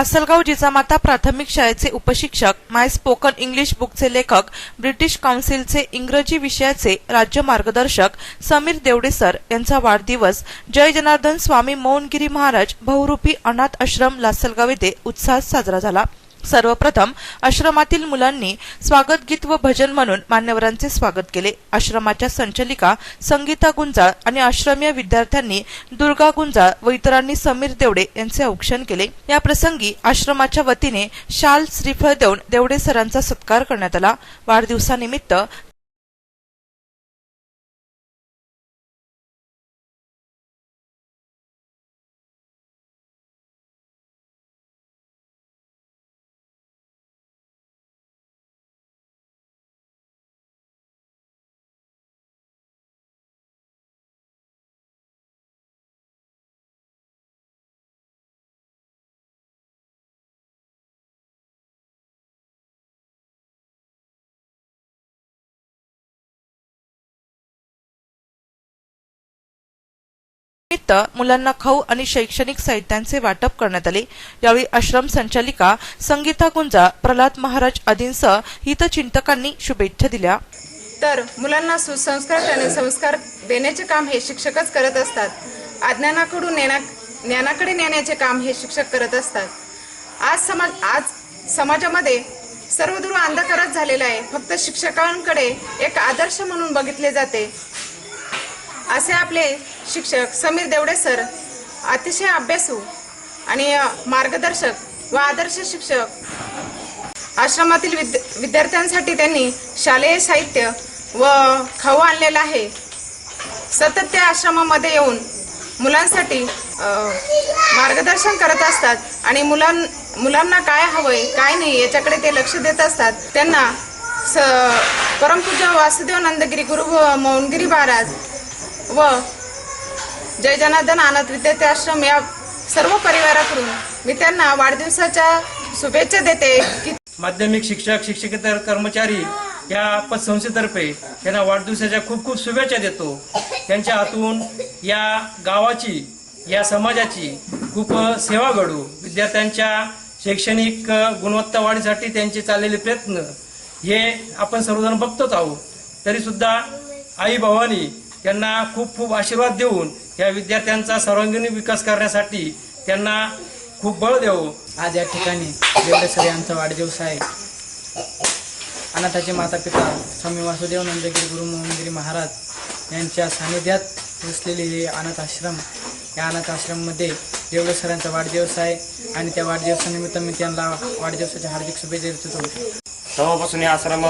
लासलगाव जिजामाता प्राथमिक शाळेचे उपशिक्षक माय spoken English बुकचे लेखक ब्रिटिश काउन्सिलचे इंग्रजी विषयाचे राज्य मार्गदर्शक समीर देवडे सर यांचा वाढदिवस जय जनार्दन स्वामी मौनगिरी महाराज बहुरूपी अनाथ आश्रम लासलगाव येथे उत्साहात साजरा झाला. सर्वप्रथम आश्रमातील मुलांनी स्वागत गीत व भजन म्हणून मान्यवरांचे स्वागत केले. आश्रमाच्या संचालिका संगीता गुंजाळ आणि आश्रमीय विद्यार्थ्यांनी दुर्गा गुंजाळ व इतरांनी समीर देवडे यांचे औक्षण केले. या प्रसंगी आश्रमाच्या वतीने शाल श्रीफळ देऊन देवडे सरांचा सत्कार करण्यात आला. वाढदिवसानिमित्त निमित्त मुलांना खाऊ आणि शैक्षणिक साहित्यांचे वाटप करण्यात आले. यावेळी आश्रम संचालिका संगीता गुंजा प्रल्हाद महाराज आदींसह हितचिंतकांनी शुभेच्छा दिल्या. तर मुलांना सुसंस्कार आणि संस्कार देण्याचे काम हे शिक्षकच करत असतात. अज्ञानाकडून ज्ञाना ज्ञानाकडे नेण्याचे काम हे शिक्षक करत असतात. आज समाज आज समाजामध्ये सर्वदूर अंधकारच झालेला आहे. फक्त शिक्षकांकडे एक आदर्श म्हणून बघितले जाते. असे आपले शिक्षक समीर देवडे सर अतिशय अभ्यासू आणि मार्गदर्शक व आदर्श शिक्षक. आश्रमातील विद विद्यार्थ्यांसाठी त्यांनी शालेय साहित्य व खाऊ आणलेला आहे. सतत त्या आश्रमामध्ये येऊन मुलांसाठी मार्गदर्शन करत असतात आणि मुलां मुलांना काय हवंय काय नाही याच्याकडे ते लक्ष देत असतात. त्यांना स परमपूजा वासुदेव नंदगिरी गुरु मौनगिरी महाराज व जय जनार्दन आनंद विद्यार्थी आश्रम या सर्व परिवाराकडून मी त्यांना वाढदिवसाच्या शुभेच्छा देते की माध्यमिक शिक्षक शिक्षकेतर कर्मचारी या पतसंस्थेतर्फे त्यांना वाढदिवसाच्या खूप खूप शुभेच्छा देतो. त्यांच्या हातून या गावाची या समाजाची खूप सेवा घडू. विद्यार्थ्यांच्या शैक्षणिक गुणवत्ता वाढीसाठी त्यांचे चाललेले प्रयत्न हे आपण सर्वजण बघतोच आहोत. तरीसुद्धा आई भवानी त्यांना खूप खूप आशीर्वाद देऊन या विद्यार्थ्यांचा सर्वांगीण विकास करण्यासाठी त्यांना खूप बळ देवो आज या ठिकाणी देवडे सर यांचा वाढदिवस आहे. अनाथाचे माता पिता स्वामी वासुदेव नंदगिरी गुरु मोहनगिरी महाराज यांच्या सानिध्यात वसलेले हे अनाथ आश्रम या अनाथ आश्रममध्ये देवडे सरांचा वाढदिवस आहे आणि त्या वाढदिवसानिमित्त मी त्यांना वाढदिवसाच्या हार्दिक शुभेच्छा देत. होतो तेव्हापासून या आश्रमा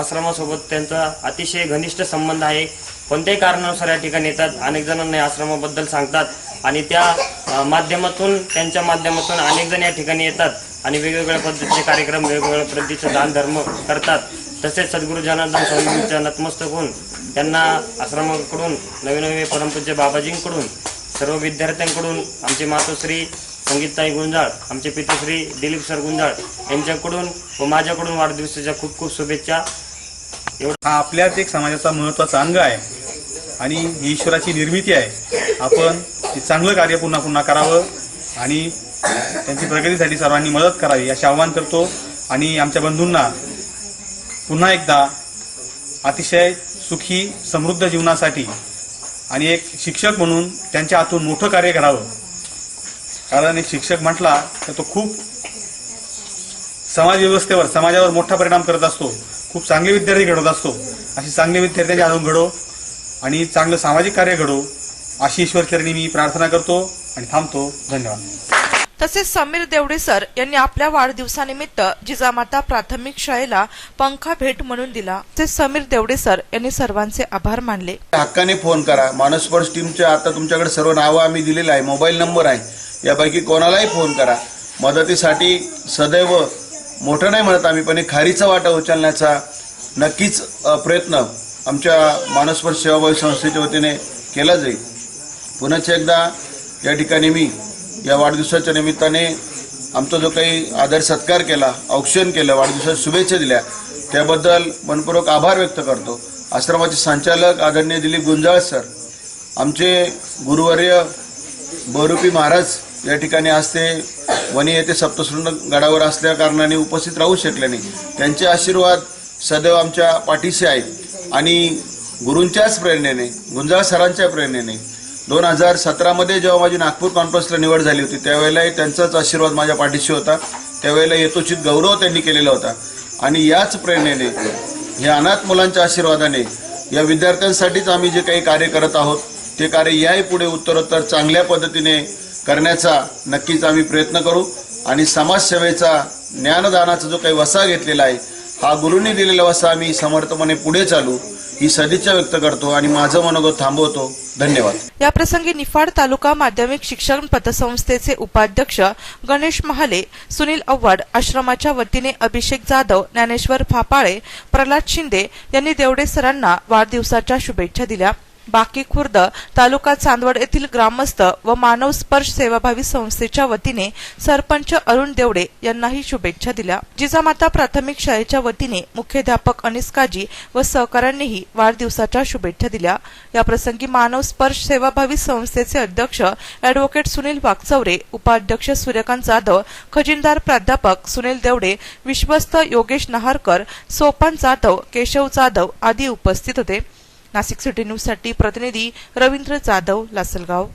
आश्रमासोबत त्यांचा अतिशय घनिष्ठ संबंध आहे. कोणत्याही कारणानुसार या ठिकाणी येतात. अनेक जणांना या आश्रमाबद्दल सांगतात आणि त्या माध्यमातून त्यांच्या माध्यमातून अनेक जण या ठिकाणी येतात आणि वेगवेगळ्या पद्धतीचे कार्यक्रम वेगवेगळ्या पद्धतीचे दानधर्म करतात. तसेच सद्गुरू जनार्दन स्वामींच्या नतमस्तक होऊन त्यांना आश्रमाकडून नवे नवे परमपूज्य बाबाजींकडून सर्व विद्यार्थ्यांकडून आमचे मातोश्री संगीताई गुंजाळ आमचे पितोश्री दिलीप सर गुंजाळ यांच्याकडून व माझ्याकडून वाढदिवसाच्या खूप खूप शुभेच्छा. हा आपल्याच एक समाजाचा महत्त्वाचा अंग आहे. आणि ही ईश्वराची निर्मिती आहे. आपण ते चांगलं कार्य पुन्हा पुन्हा करावं आणि त्यांची प्रगतीसाठी सर्वांनी मदत करावी असे आवाहन करतो. आणि आमच्या बंधूंना पुन्हा एकदा अतिशय सुखी समृद्ध जीवनासाठी आणि एक शिक्षक म्हणून त्यांच्या हातून मोठं कार्य करावं. कारण एक शिक्षक म्हटला तर तो खूप समाजव्यवस्थेवर समाजावर मोठा परिणाम करत असतो. खूप चांगले विद्यार्थी घडवत असतो. अशी चांगले विद्यार्थ्यांच्या हातून घडो. आणि चांगलं सामाजिक कार्य घडो अशी ईश्वरचरणी मी प्रार्थना करतो आणि थांबतो. धन्यवाद. तसेच समीर देवडे सर यांनी आपल्या वाढदिवसानिमित्त जिजामाता प्राथमिक शाळेला पंखा भेट म्हणून दिला. तसेच समीर देवडे सर यांनी सर्वांचे आभार मानले. हक्काने फोन करा. मानसपर्श टीमचे आता तुमच्याकडे सर्व नावं आम्ही दिलेलं आहे. मोबाईल नंबर आहे. यापैकी कोणालाही फोन करा. मदतीसाठी सदैव मोठं नाही म्हणत आम्ही पण एक खारीचा वाटा उचलण्याचा नक्कीच प्रयत्न आमच्या मानसपर्श सेवाभावी संस्थेच्या वतीने केला जाईल. पुन्हा एकदा या ठिकाणी मी या वाढदिवसाच्या निमित्ताने आमचा जो काही आदर सत्कार केला औक्षण केलं वाढदिवसाच्या शुभेच्छा दिल्या त्याबद्दल मनपूर्वक आभार व्यक्त करतो. आश्रमाचे संचालक आदरणीय दिलीप गुंजाळ सर आमचे गुरुवर्य बहुरूपी महाराज या ठिकाणी आज ते वणी येथे सप्तशृंग गडावर असल्या कारणाने उपस्थित राहू शकले नाही. त्यांचे आशीर्वाद सदैव आमच्या पाठीशी आहेत. आणि गुरूंच्याच प्रेरणेने गुंजाळ सरांच्या प्रेरणेने दोन हजार सतरामध्ये जेव्हा माझी नागपूर कॉन्फरन्सला निवड झाली होती त्यावेळेलाही त्यांचाच आशीर्वाद माझ्या पाठीशी होता. त्यावेळेला यथोचित गौरव त्यांनी केलेला होता. आणि याच प्रेरणेने या अनाथ मुलांच्या आशीर्वादाने या विद्यार्थ्यांसाठीच आम्ही जे काही कार्य करत आहोत ते कार्य याही पुढे उत्तरोत्तर चांगल्या पद्धतीने करण्याचा नक्कीच आम्ही प्रयत्न करू. आणि समाजसेवेचा ज्ञानदानाचा जो काही वसा घेतलेला आहे हा गुरुंनी दिलेला वसा मी समर्थपणे पुढे चालू ही सदिच्छा व्यक्त करतो आणि माझं मनोगत थांबवतो. धन्यवाद. या प्रसंगी निफाड तालुका माध्यमिक शिक्षण पतसंस्थेचे उपाध्यक्ष गणेश महाले सुनील अव्वाड आश्रमाच्या वतीने अभिषेक जाधव ज्ञानेश्वर फापाळे प्रल्हाद शिंदे यांनी देवडे सरांना वाढदिवसाच्या शुभेच्छा दिल्या. बाकी खुर्द तालुका चांदवड येथील ग्रामस्थ व मानव स्पर्श सेवाभावी संस्थेच्या वतीने सरपंच अरुण देवडे यांनाही शुभेच्छा दिल्या. जिजामाता प्राथमिक शाळेच्या वतीने मुख्याध्यापक अनिस काजी व सहकाऱ्यांनीही वाढदिवसाच्या शुभेच्छा दिल्या. याप्रसंगी मानव स्पर्श सेवाभावी संस्थेचे अध्यक्ष अॅडव्होकेट सुनील वागचौरे उपाध्यक्ष सूर्यकांत जाधव खजिनदार प्राध्यापक सुनील देवडे विश्वस्त योगेश नहारकर सोपान जाधव केशव जाधव आदी उपस्थित होते. नाशिक सिटी न्यूजसाठी प्रतिनिधी रवींद्र जाधव लासलगाव.